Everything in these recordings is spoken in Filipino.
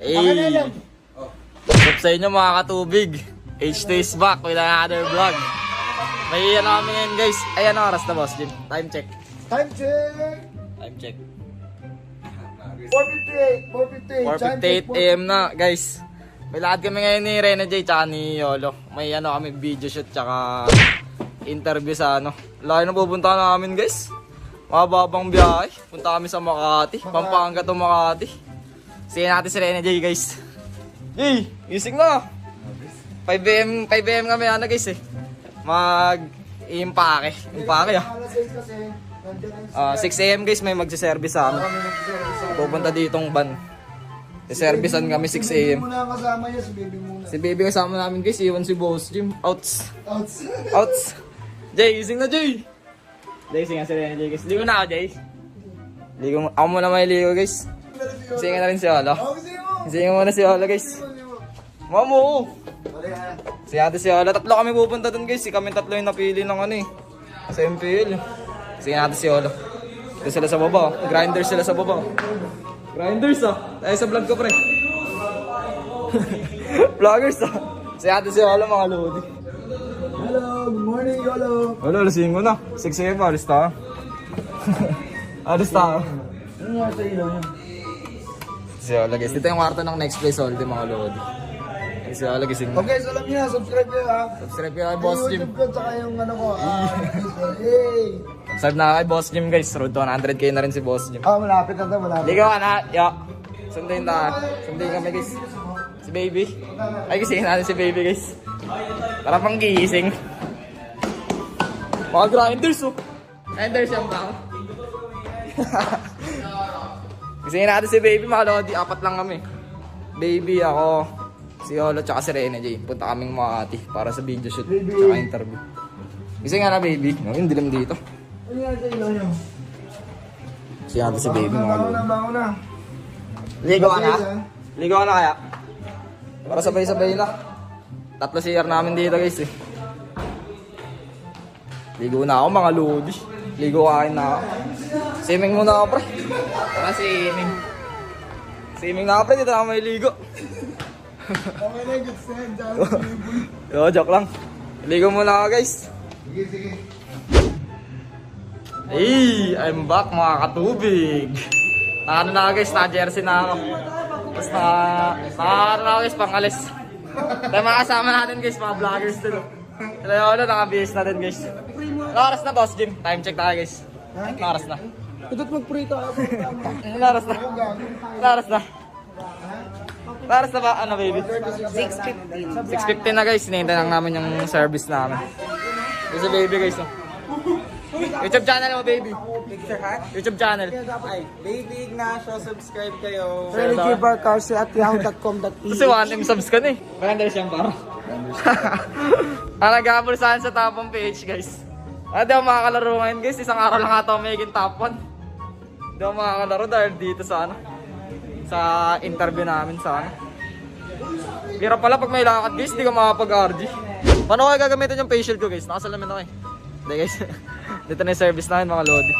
Hey! What's up sa inyo mga katubig? H2 is back with another vlog. May ano kami ngayon guys. Ay ano oras na boss Jim? Time check. Time check! Time check. 458! 458! 4.58 am na guys. May lakad kami ngayon ni Rene J tsaka ni Yolo. May ano kami video shoot tsaka interview sa ano. Laki na pupunta namin guys. Mababang biyahe. Punta kami sa Makati. Pampanga to Makati. Sige natin si Rene J guys. Jay, gising na. 5am, 5am kami ano guys eh. Mag impake. Impake ah. Alas 6 kasi, nandiyan ang Ah, 6am guys may magsiservice sa amin. Pupunta ditong van. Servicean kami 6 Baby a.m. muna ang kasama niya, si baby muna. Si baby kasama namin guys, iwan si Boss Jim. Outs! Outs. Outs! Jay, gising na Jay! Jay, singa si Rene Jay guys. Ligo na ako Jay. Ligo mo. Ako muna may ligo guys. Singa na rin si Olo. Singa muna si Olo guys. Ha. Si ate si Olo. Tatlo kami pupunta dun guys. Si kami tatlo yung napili ng ano eh. Sa MPL. Singa natin si Olo. Ito sila sa baba. oh. Grinders sila sa baba. oh. Grinders ah. Tayo sa vlog ko pre. Vloggers ah. Si ate si Olo mga lodi. Hello, good morning, Yolo. Wala, lasing ko na. 6 a.m. alis tayo. alis tayo. Ano nga sa ilaw niya? Olo guys. Dito yung kwarto ng next place all mga lodi. Si Olo gising na. Okay, so alam niyo, subscribe kayo ha. Subscribe kayo kay Boss Jim. YouTube ko, tsaka yung ano ko. ah. Hey! Subscribe na kay Boss Jim guys. Road to 100k na rin si Boss Jim. Ah, malapit na to, malapit. Ligaw ka na, yo. Sundayin na. Sundayin kami guys. Si baby. Ay, gisingin natin si baby guys. Para pang gising. Mga grinders oh. Grinders yung ba? gisingin natin si baby mga lodi. Apat lang kami. Baby, ako, si Olo, tsaka si Rene J. Punta kaming Makati para sa video shoot. Baby. Tsaka interview. Gising nga na baby. Yung dilim dito. Ano nga sa ilaw niyo? Si natin si baby mga Bango lodi. na, bango na. Ligo ka na? Ligo ka na kaya? Para sabay-sabay na. Tatlo CR namin dito guys eh. Ligo na ako mga lodi. Ligo kain na ako. Swimming muna ako pre. Tara swimming. Swimming na ako pre, dito na ako may ligo. Okay na, good stand. Yo, joke lang. Ligo muna ako guys. Sige, sige. Hey, I'm back mga katubig. Na ano na guys, na jersey na ako. Tapos na, na ano na guys, pangalis. Tayo mga kasama natin guys, mga vloggers din. Hello, hello, naka-BS natin guys. Anong oras na boss Jim? Time check tayo guys. Oras na? Ito't mag-prito oras na? Oras na? Oras na ba? Ano baby? 6.15. 6.15 na guys, hinihintay lang namin yung service namin. Ito si baby guys. Oh. YouTube channel mo baby. Picture hat? YouTube channel. Ay, Baby Ignacio, subscribe kayo. Friendly Giver Carsi at yahoo.com.ph Kasi 1M subs ka na eh. Maganda siyang paro. Ang nag sa top 1 page guys. Di ako makakalaro ngayon guys. Isang araw lang ata magiging top 1. Di ako makakalaro dahil dito sa ano. Sa interview namin sa ano. Pero pala pag may lakad guys, di ka makapag-RG. Paano ko gagamitin yung facial ko guys? Nakasalamin ako eh. Hindi guys. dito na yung service namin mga lodi.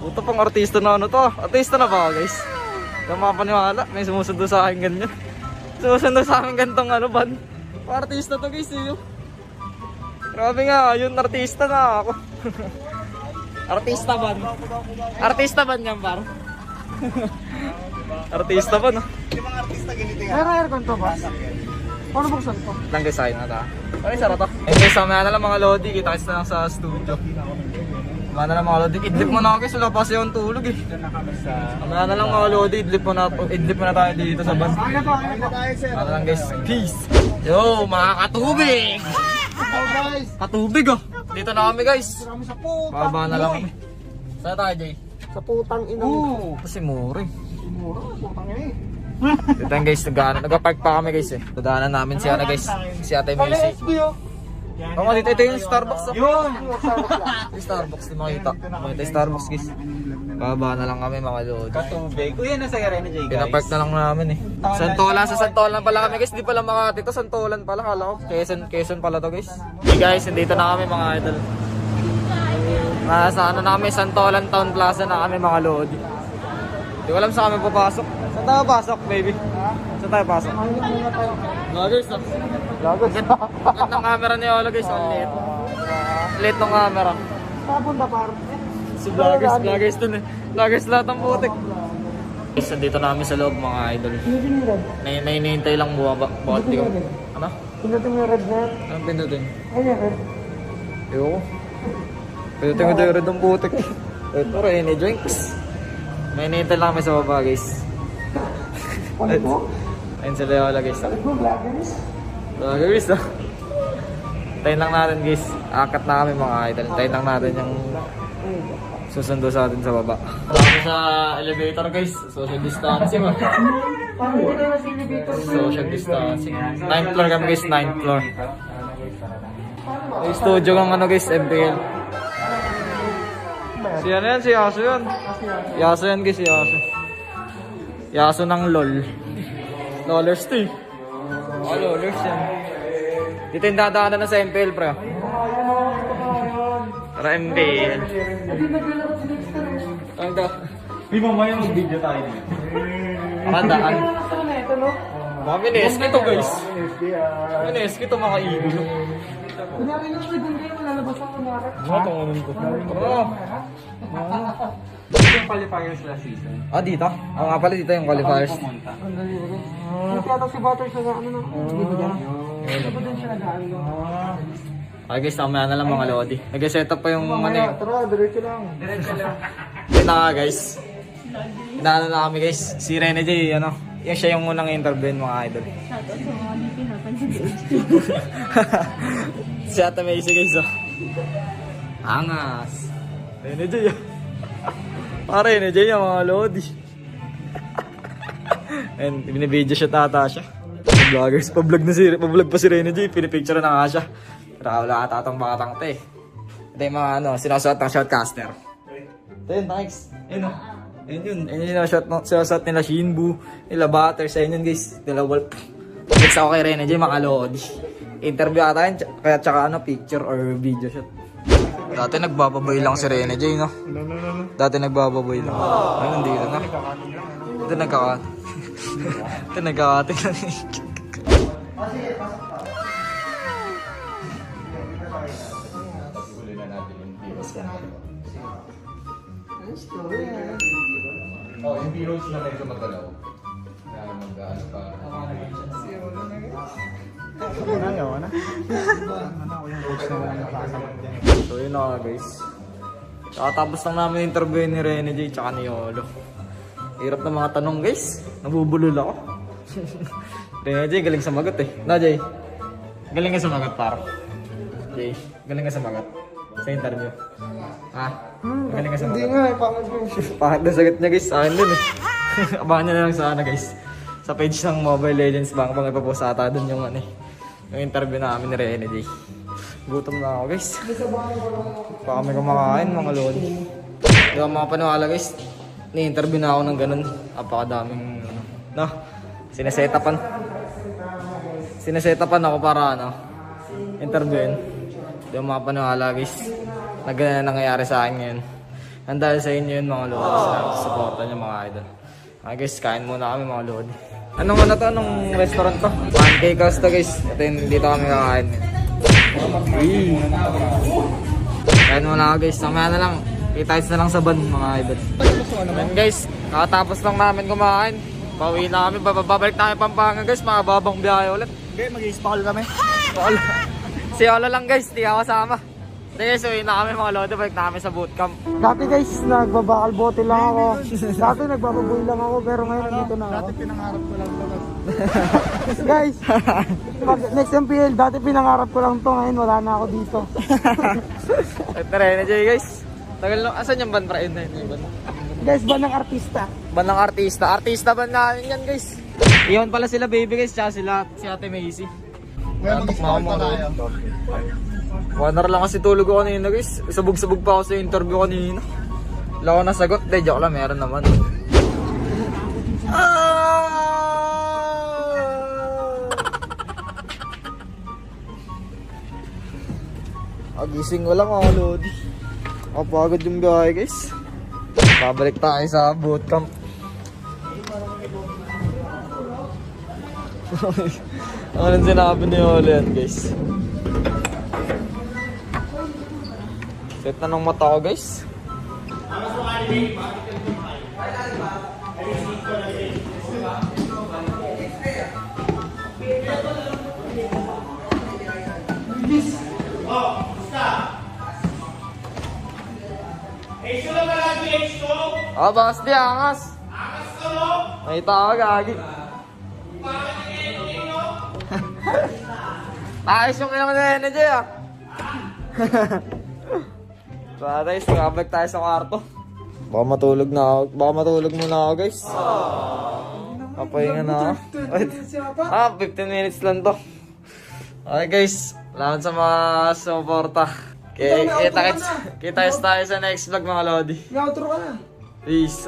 Puto pang artista na ano to. Artista na ba ako guys? Hindi ako makapaniwala. May sumusundo sa akin ganyan. Sumusundo sa akin gantong ano ban. Artista to guys eh. Grabe nga, yun artista na ako. artista ban. Artista ban yan par. artista ban ah. Meron aircon to ba? Paano buksan to? Lang guys, ayun na ta. Yung sarap to? Eh na lang mga lodi. Kita kita lang sa studio. Mamaya na lang mga lodi. Idlip mo na ako guys. Wala pa siyang tulog eh. Mamaya na lang mga lodi. Idlip mo na, idlip mo na tayo dito sa van. Ano to? Ano tayo, sir? Lang guys. Peace. Yo, mga katubig. Oh, guys. Katubig oh. Dito na kami guys. Kami sa putang. Bababa na lang kami. Saan tayo, Jay? Sa putang ina. Oo, kasi mura eh. Mura, putang ina eh. Dito guys, nag nag-park pa kami guys eh. Tudaanan namin si Ana guys. Si Ate Macy. oh. Dito ito yung Starbucks oh. Yun! Yung Starbucks, di makita. Makita yung Starbucks guys. Bababa na lang kami mga lodi. Katubig. Kuya, nasa Rene J, guys. Pinapark na lang namin eh. Santolan, sa Santolan pala kami guys. Di pala Makati to, Santolan pala. Kala ko, Quezon, Quezon pala to guys. Hey guys, nandito na kami mga idol. Nasa ano na kami, Santolan Town Plaza na kami mga lodi. Di ko alam sa kami papasok. Saan tayo pasok, baby? Saan tayo pasok? Vloggers, no? Vloggers. Gandang camera ni Olo, guys. Ang liit. Liit ng camera. Papunta parang. Si vloggers, vloggers dun eh. Vloggers lahat ng putik. Guys, nandito namin sa loob, mga idol. Yung red. Nay nainihintay lang bumaba. Bakit di ko? Ano? Pinutin mo yung red na yan. Anong pindutin? Ay, yung red. Ayoko. Pindutin ko tayo rin ng putik. Ito rin, eh, drinks. Nainihintay lang kami sa baba, guys. Ano mo? Ayun sila yung guys. Ano mo, vloggers? Vloggers, no? Tayin lang natin, guys. Akat na kami, mga idol. Tayin lang natin yung susundo sa atin sa baba. Kami sa elevator, guys. Social distancing, ah. Social distancing. Ninth floor kami, guys. Ninth floor. May studio kang ano, guys. MPL. Si ano yan? Si Yaso yan. Yaso yan, guys. Si Yaso. Yaso ng LOL. Lolers to, eh. Oh, Lolers yan. Dito yung dadaanan na sa MPL, pre. Para MPL. Ang da. Di mamaya mag-video tayo dito. Makandaan. Ito na ito, no? Mga mineski to, guys. Mineski to, mga iglo. Kunyari na pwede hindi mo lalabas ako kunyari. Mga tungunin ko. Oh. Dito yung qualifiers last season. Ah, dito? Ah, nga pala dito yung qualifiers. Pumunta. Ang dali rin. Kasi ata si Butters na ano na. Di ba dyan? Di ba dyan siya nag-ano? Ay guys, mamaya na lang mga lodi. Nag-set up pa yung ano yung... Tara, diretso lang. Yun na nga guys. Inaano na kami guys. Si Rene J, ano. Yung siya yung unang interview mga idol. si Ate Macy guys oh. Angas. Rene J oh. Para yung mga lodi. And binibidyo siya tata siya. Vloggers, pa-vlog na si, pa-vlog pa si Rene pinipicture na nga siya. Pero wala ka tatang batang te. Ito yung mga ano, sinasuot ng shotcaster. Ito yun, thanks. Ayun o. Ayun yun. Ayun yung sinasuot, sinasuot nila Shinbu, nila Butters, ayun yun guys. Nila Wolf. Next ako kay Rene J, makalodi. Interview ata yun, kaya tsaka ano, picture or video shot. Dati nagbababoy lang si Rene J, no? Dati nagbababoy lang. Ayun, hindi na. Ito nagkakat. Ito nagkakatin lang. Oh, yung heroes na medyo magalaw. Na mag-ano pa. So yun na nga, guys. Kakatapos lang namin interview ni Rene J tsaka ni Yolo. Hirap ng mga tanong guys. Nabubulol ako. Rene J, galing sa magot eh. Na Jay? Galing ka sa magot par. Jay, galing ka sa magot. Sa interview. Ha? Galing ka sa Hindi magot. nga, eh, pangit mo. Pangit na sagot niya guys. Sa akin dun eh. Abangan niyo na lang sa ano guys. Sa page ng Mobile Legends Bank pang ipapost ata dun yung ano eh. Yung interview namin ni Rene J. Gutom na ako guys. Pa kami kumakain mga lodi. Di ba mga paniwala guys? Ni-interview na ako ng ganun. Apakadaming ano. No? Sinesetapan. Sinesetapan ako para ano. Interviewin. Di ba mga paniwala guys? Na ganun ang nangyayari sa akin ngayon. Ang dahil sa inyo yun mga lodi. Sa supportan niyo mga idol. Ah guys, kain muna kami mga lodi. Anong ano to? Anong restaurant to? 1K cost to guys. Ito yung dito kami kakain. Uy. Kain muna ako guys. Mamaya na lang. Kita na lang sa van mga idol. Ayan guys, nakatapos lang namin kumain. Pauwi na kami. Babalik na kami Pampanga guys. Mga babang biyahe ulit. Okay, mag-i-spawl kami. Paul. si lang guys. Di ako kasama. Sige, so uwi na kami mga lodi. Balik na kami sa bootcamp. Dati guys, nagbabakal bote lang ako. Dati nagbababoy lang ako, pero ngayon nandito na ako. Dati pinangarap ko lang to. guys, pag next MPL, dati pinangarap ko lang to, ngayon wala na ako dito. Ito rin na Jay guys. Tagal lang. Asan yung ban para yun na yun? Ban? guys, ba ng artista? Ban ng artista. Artista ban namin yan guys. Iyon pala sila baby guys. Tsaka sila si Ate Macy. Ngayon mag-spawn pa tayo. One hour lang kasi tulog ko kanina guys. Sabog-sabog pa ako sa interview kanina. Wala ko nasagot. De, joke lang. Meron naman. Ah! Agising ko lang mga lodi. Kapagod yung biyahe guys. Babalik tayo sa bootcamp. Anong sinabi ni Ole yan, guys? Set na ng mata ko, guys. Ah, bakas di, angas. Angas ka, no? May tao, gagi. Ayos yung ilang na energy, ah. Tara, guys, nakabalik tayo sa kwarto. Baka matulog na ako. Baka matulog muna ako, guys. Papahinga na ako. Wait. Ah, 15 minutes lang to. Okay, guys. Salamat sa mga suporta. Okay, kita, kita, kita tayo sa next vlog, mga Lodi. May outro ka na. Peace.